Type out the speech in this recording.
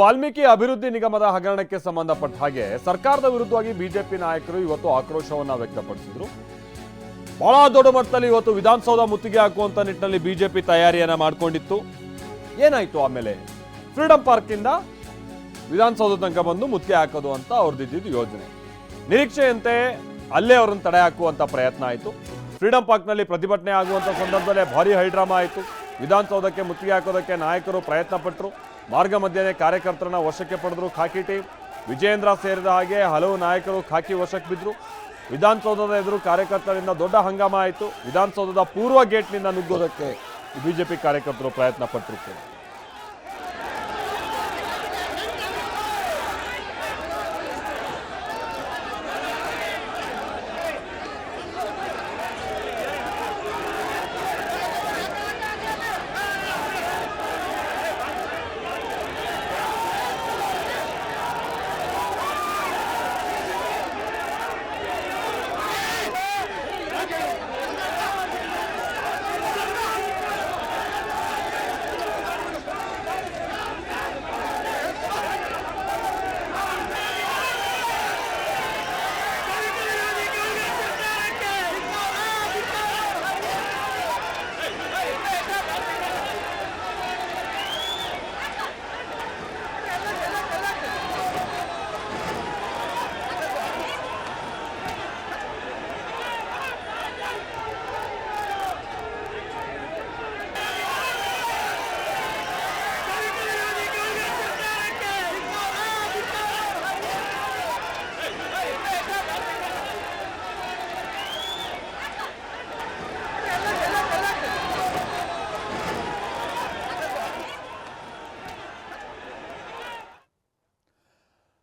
ವಾಲ್ಮೀಕಿ ಅಭಿವೃದ್ಧಿ ನಿಗಮದ ಹಗರಣಕ್ಕೆ ಸಂಬಂಧಪಟ್ಟ ಹಾಗೆ ಸರ್ಕಾರದ ವಿರುದ್ಧವಾಗಿ ಬಿಜೆಪಿ ನಾಯಕರು ಇವತ್ತು ಆಕ್ರೋಶವನ್ನ ವ್ಯಕ್ತಪಡಿಸಿದ್ರು. ಬಹಳ ದೊಡ್ಡ ಮಟ್ಟದಲ್ಲಿ ಇವತ್ತು ವಿಧಾನಸೌಧ ಮುತ್ತಿಗೆ ಹಾಕುವಂತ ನಿಟ್ಟಿನಲ್ಲಿ ಬಿಜೆಪಿ ತಯಾರಿಯನ್ನ ಮಾಡ್ಕೊಂಡಿತ್ತು. ಏನಾಯ್ತು ಆಮೇಲೆ? ಫ್ರೀಡಂ ಪಾರ್ಕಿಂದ ವಿಧಾನಸೌಧ ತನಕ ಬಂದು ಮುತ್ತಿಗೆ ಹಾಕೋದು ಅಂತ ಅವ್ರದ್ದಿದ್ದು ಯೋಜನೆ. ನಿರೀಕ್ಷೆಯಂತೆ ಅಲ್ಲೇ ಅವರನ್ನು ತಡೆ ಹಾಕುವಂತ ಪ್ರಯತ್ನ ಆಯಿತು. ಫ್ರೀಡಂ ಪಾರ್ಕ್ನಲ್ಲಿ ಪ್ರತಿಭಟನೆ ಆಗುವಂತ ಸಂದರ್ಭದಲ್ಲೇ ಭಾರಿ ಹೈಡ್ರಾಮಾ ಆಯಿತು. ವಿಧಾನಸೌಧಕ್ಕೆ ಮುತ್ತಿಗೆ ಹಾಕೋದಕ್ಕೆ ನಾಯಕರು ಪ್ರಯತ್ನ ಪಟ್ಟರು ಮಾರ್ಗ ಮಧ್ಯೆ ಕಾರ್ಯಕರ್ತರನ್ನ ವಶಕ್ಕೆ ಪಡೆದ್ರು ಖಾಕಿ ಟೀಮ್. ವಿಜೇಂದ್ರ ಸೇರಿದ ಹಾಗೆ ಹಲವು ನಾಯಕರು ಖಾಕಿ ವಶಕ್ಕೆ ಬಿದ್ದರು ವಿಧಾನಸೌಧದ ಎದುರು ಕಾರ್ಯಕರ್ತರಿಂದ ದೊಡ್ಡ ಹಂಗಾಮ ಆಯಿತು. ವಿಧಾನಸೌಧದ ಪೂರ್ವ ಗೇಟ್ನಿಂದ ನುಗ್ಗೋದಕ್ಕೆ ಬಿಜೆಪಿ ಕಾರ್ಯಕರ್ತರು ಪ್ರಯತ್ನ ಪಟ್ಟರು ಕೂಡ.